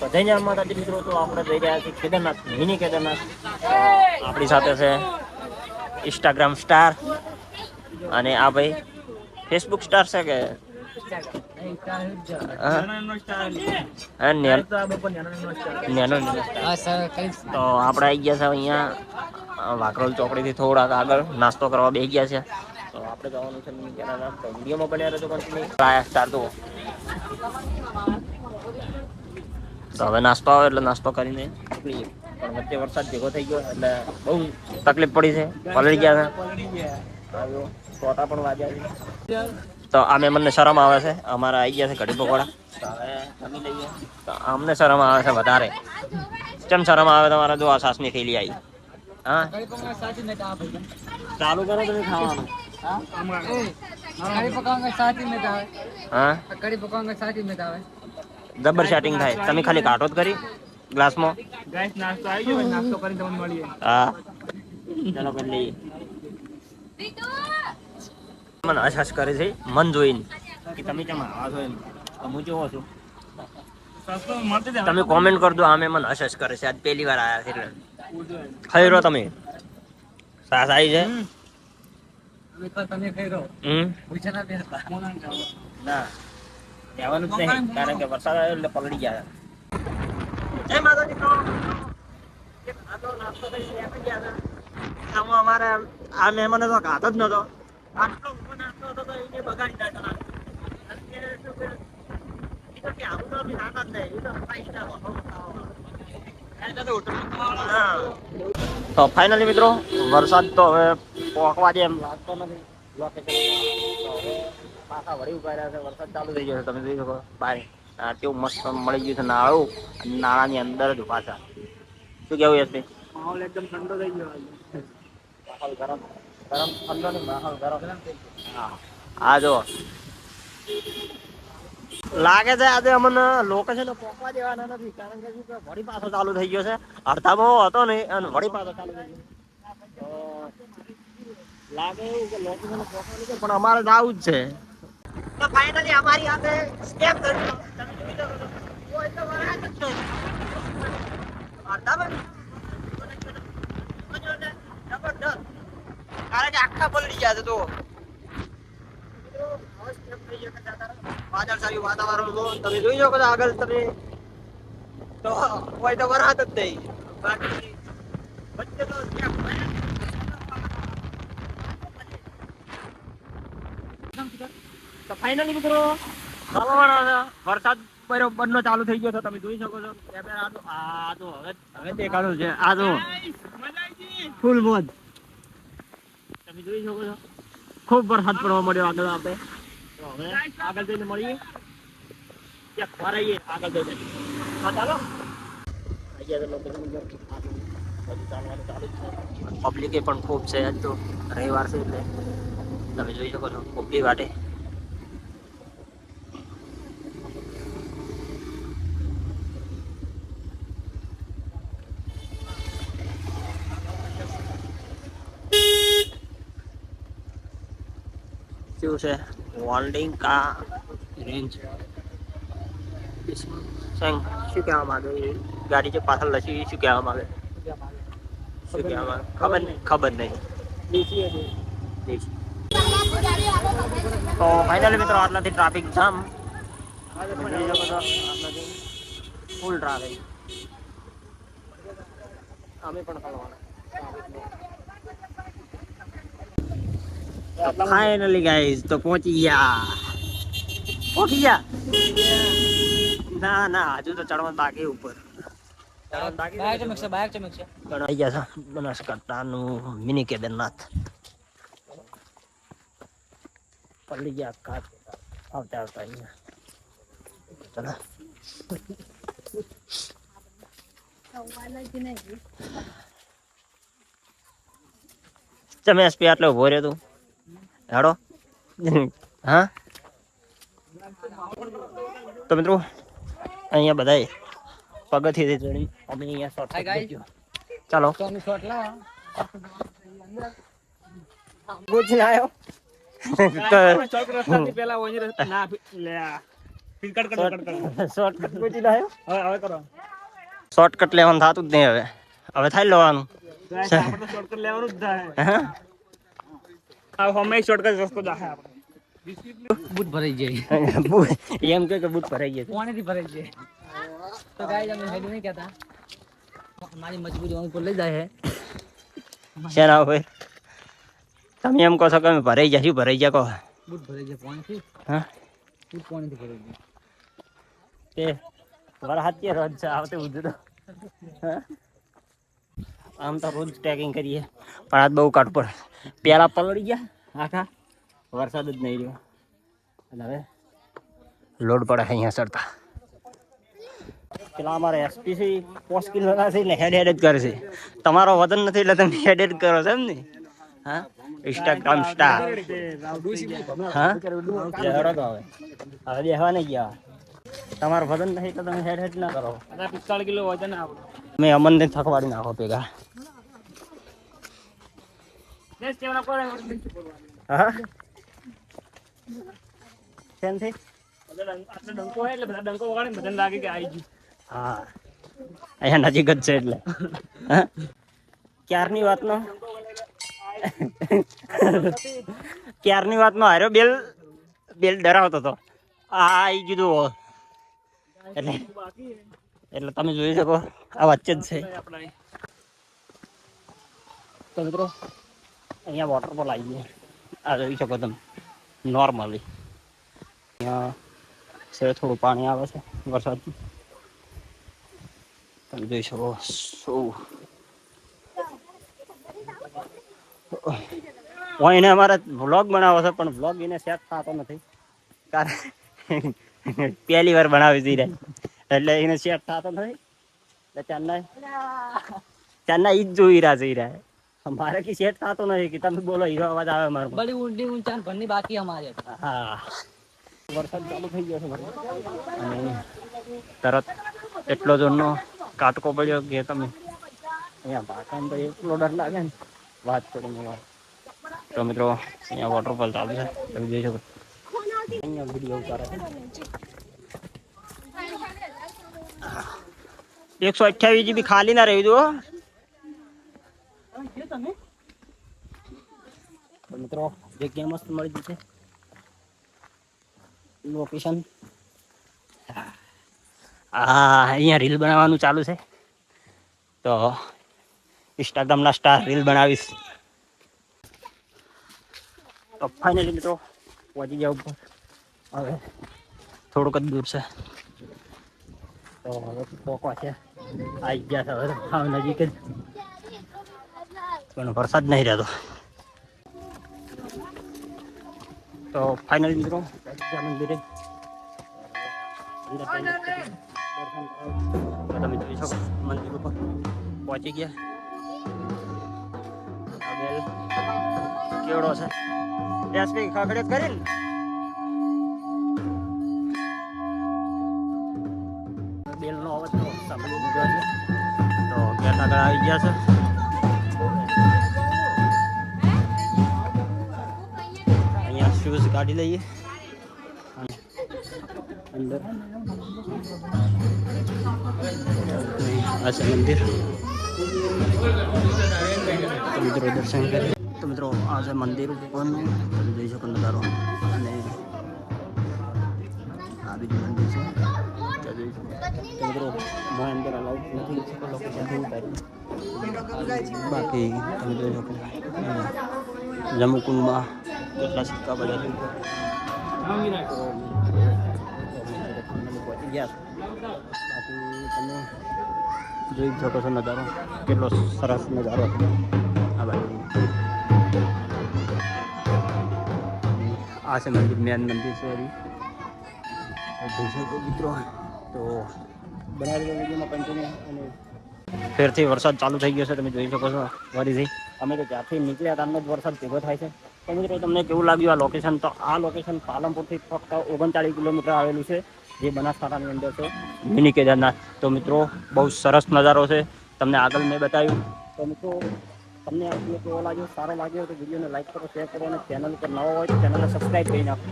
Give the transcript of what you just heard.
તો જઈને માતાજી મિત્રો તો આપણે જઈ રહ્યા છીએ કેદારનાથ મિની કેદારનાથ. આપણી સાથે છે ઇન્સ્ટાગ્રામ સ્ટાર અને આ ભાઈ ફેસબુક સ્ટાર છે કે. તો આપણે આવી ગયા છે અહીંયા અ, વાઘરોલ ચોકડીથી થોડાક આગળ નાસ્તો કરવા બેસી ગયા છે તો આપણે જવાનું છે વિડીયોમાં બન્યા રહેજો કન્ટિન્યુ સ્ટાર તો તો હવે નાસ્તો આવે એટલે નાસ્તો કરીને નીકળીએ પણ વચ્ચે વરસાદ ભેગો થઈ ગયો એટલે બહુ તકલીફ પડી છે. પલળી ગયા છે. પણ વાગ્યા છે. તો આ મને શરમ આવે છે. અમારા આવી ગયા છે કઢી પકોડા. તો અમને શરમ આવે છે વધારે. કેમ શરમ આવે તમારે? જો આ સાસની થેલી આવી. હા? ચાલુ કરો તમે ખાવાનું. કઢી પકાવવા સાચી મેં આવે હા? કઢી પકાવવા સાચી મેં આવે જબર સેટિંગ થાય. તમે ખાલી કાઢો જ કરી ગ્લાસમાં. ગાઈસ નાસ્તો આવી ગયો નાસ્તો કરીને તમને મળીએ. હા. ચાલો કરી લઈએ. મને હસ હસ કરે છે મન જોઈને. કે તમે કેમ આવા છો એમ? હું કેવો છું? તમે કોમેન્ટ કરજો આમે મને હસ હસ કરે છે. આજ પહેલી વાર આવ્યા છે એટલે. ખાઈ રહ્યો તમે. સાસ આવી છે તમે ખાઈ રહો હમ. ના. બેસતા જ નહીં કારણ કે વરસાદ આવ્યો એટલે પલળી ગયા. જય માતાજી તો એક ખાધો નાસ્તો કરીને બેસી ગયા હતા. આમાં અમારે આ મહેમાને તો ખાધો જ નતો આટલો ઊભો નાસ્તો હતો તો એને બગાડી નાખ્યો. નાસ્તો. અને કે શું કે, એ તો કે આવું તો બી નાના જ નહીં, એ તો five star હા. તો ફાઇનલી મિત્રો વરસાદ તો હવે પોકવા દે એમ લાગતો નથી. પાછા વળી ઊભા રહ્યા છે. વરસાદ ચાલુ થઈ ગયો છે. તમે જોઈ શકો. બાય આ કેવું મસ્ત મળી ગયું છે નાળું. અને નાળાની અંદર જ ઊભા શું કેવું યશભાઈ માહોલ એકદમ ઠંડો થઈ ગયો માહોલ ગરમ. ગરમ ઠંડો નહીં માહોલ ગરમ. હા. આ જો લાગે છે આજે અમને લોકેશન પોકવા દેવાના નથી. કારણ કે વળી પાછો ચાલુ થઈ ગયો છે. અડધામાં હતો ને અને વળી પાછો ચાલુ થઈ ગયો. લાગે એવું કે લોકેશન પોકવાનું છે પણ અમારે જ આવું જ છે. તો ફાઇનલી અમારી સાથે સ્ટેપ કર્યો. તમે જોઈ લો. કોઈ તો વરાળ જ છે. જબરદસ્ત. કારણ કે આખા પલળી ગયા છે તો વાદળછાયું વાતાવરણ જો તમે જોઈ શકો છો આગળ તમે. તો કોઈ તો વરાત જ નહીં બાકી વચ્ચે તો વરસાદ બરોબર ચાલુ થઈ ગયો તમે જોઈ શકો છો. હવે દેખાડું છે. આ તો ફૂલ મોજ. તમે જોઈ શકો છો. ખૂબ વરસાદ પડવા મળ્યો આગળ આપણે. તો હવે આગળ જઈને મળીએ. ત્યાં ફરાઈએ, આગળ હા, ચાલો. પબ્લિકે પણ ખૂબ છે. રવિવાર છે એટલે. તમે જોઈ શકો છો પબ્લિક વાટે. શું છે? વોલ્ડિંગ કા રેન્જ સંગ શું કહેવા માંગે ગાડી જે પાછળ લસી શું કહેવા માંગે શું કહેવા માંગે ખબર નહીં ખબર નહીં. દેશી. તો ફાઇનલી મિત્રો આટલાથી ટ્રાફિક જામ. ફૂલ ટ્રાફિક અમે પણ કરવાના. ફાઇનલી ગાઈઝ તો પહોંચી ગયા. પહોંચી ગયા? ના ના હજુ તો ચડવાનું બાકી ઉપર. ચડવાનું બાકી બાયક ચમકશે. બાયક ચમકશે ગયા છે. બનાસકાંઠાનું મિની કેદારનાથ. પડી ગયા કાચ આવતા આવતા અહીંયા. ચલો. તમે એસપી આટલો ઊભો રહ્યો તું? હાડો. હા? તો મિત્રો અહીંયા બધાય પગથી ચડી અમે અહીંયા શોર્ટ ચાલો. શોર્ટ લાવો ગુજ લાયો શોર્ટકટ લેવાનું થતું જ નહીં હવે. હવે થાય લેવાનું. તો આ શોર્ટકટ લેવાનું જ થાય. હમે શોર્ટકટ રસ્તો દાખે આપણે બૂટ ભરાઈ જાય. એમ કે બૂટ ભરાઈ ગયા પાણીથી ભરાઈ જાય. તો ગાય અમે હેડું નહીં કહેતા. મારી મજબૂરી હું લઈ જાય છે શેના હોય તમે એમ કહો છો કે અમે ભરાઈ ગયા શું ભરાઈ ગયા કહો. બૂટ ભરાઈ જાય પાણીથી હા? બૂટ પાણીથી ભરાઈ જાય તે તમારા હાથે રોજ છે આવતે ઉધું તો હા? આમ તો રોજ ટ્રેકિંગ કરીએ. પણ આજ બહુ કાટ પડે. પેલા પલળી ગયા આખા. વરસાદ જ નહીં રહ્યો. અને હવે લોડ પડે છે અહીંયા ચડતા. પેલા અમારે એસપીસી પોસ કિલોના છે ને હેડ હેડ જ કરે છે. તમારો વજન નથી એટલે તમે હેડ હેડ કરો છો એમ ને? હા? ઇન્સ્ટાગ્રામ સ્ટાર હા હવે હવે બેહવા નહીં ગયા તમારું વજન નહીં તો તમે હેડ હેડ ના કરો. પિસ્તાળ કિલો વજન આપણું મેં અમનને થકવાડી નાખો ભેગા. હા? શેનથી ડંકો હા. અહીંયા નજીક જ છે એટલે? ક્યારની વાતનો? ક્યારની વાતનો હાર્યો બેલ બેલ ડરાવતો હતો આ આવી કીધું એટલે એટલે તમે જોઈ શકો, આ વચ્ચે જ છે. તો મિત્રો, અહીંયા વોટરફોલ આવી ગયા. આ જોઈ શકો તમે નોર્મલી અહીંયા છે થોડું પાણી આવે છે વરસાદનું તમે જોઈ શકો, શું હું એને અમારે વ્લોગ બનાવો છે પણ વ્લોગ એને સેટ થતો નથી. કારણ પહેલી વાર બનાવી દઈ રહ્યા એટલે એને સેટ થતો નથી. એટલે ચેન્નાઈ ચેન્નાઈ જ જોઈ રહ્યા જઈ રહ્યા. મારે કી સેટ થતો નથી કે તમે બોલો હીરો અવાજ આવે મારો. બડી ઊંડી ઊંચાણ ભરની બાકી અમારે. હા. વરસાદ ચાલુ થઈ ગયો છે અને તરત એટલો જોરનો કાટકો પડ્યો કે તમે. અહીંયા ભાષામાં તો એટલો ડર લાગે ને. વાત વાત. તો મિત્રો, અહીંયા વોટરફોલ ચાલુ છે. તમે જોઈ શકો અહીંયા વીડિયો ઉતારે છે. એકસો અઠ્યાવીસ જીબી ખાલી ના રહી દો મિત્રો, જગ્યા મસ્ત મળી જશે લોકેશન હા, અહીંયા રીલ બનાવવાનું ચાલુ છે. તો ઇન્સ્ટાગ્રામના સ્ટાર રીલ બનાવીશ. તો ફાઇનલી મિત્રો પહોંચી ઉપર. હવે થોડુંક જ દૂર છે. તો હવે પોકવા છે. આવી ગયા છે હવે. હા, નજીક જ. પણ વરસાદ નહીં રહેતો. તો ફાઇનલ મિત્રો મંદિરે. તમે જોઈ શકો, મંદિર ઉપર પહોંચી ગયા. કેવડો છે? એસપી ખગડે કરીને બેલનો અવાજ છે તો ગેટ આગળ આવી ગયા છે. અહીંયા શૂઝ કાઢી લઈએ. અંદર. આ મંદિર. તો મિત્રો દર્શન કરી. તો મિત્રો આ છે મંદિર ઉપરનું તમે જોઈ શકો નજારો. અને આ બીજું મંદિર છે. ત્યાં જોઈ શકો. બાકી, તમે કેટલા સિક્કા પડ્યા ગયા. બાકી તમે જોઈ શકો છો નજારો. કેટલો સરસ નજારો આ ભાઈ આ છે મંદિર મેન મંદિર છે જોઈ શકો મિત્રો. તો બનાવેલી વિડીયોમાં કન્ટિન્યુ અને ફેરથી વરસાદ ચાલુ થઈ ગયો છે તમે જોઈ શકો છો ફરીથી. અમે તો ત્યાંથી નીકળ્યા ત્યારનો જ વરસાદ ભેગો થાય છે. તો મિત્રો તમને કેવું લાગ્યું આ લોકેશન તો આ લોકેશન પાલનપુરથી ફક્ત ઓગણચાળીસ કિલોમીટર આવેલું છે. જે બનાસકાંઠાની અંદર છે. મિની કેદારનાથ. તો મિત્રો, બહુ સરસ નજારો છે. તમને આગળ મેં બતાવ્યું. તો મિત્રો, તમને આ વીડિયો કેવો લાગ્યો? સારો લાગ્યો તો વિડીયોને લાઇક કરો શેર કરો અને ચેનલ પર નવો હોય તો ચેનલને સબસ્ક્રાઈબ કરી નાખો.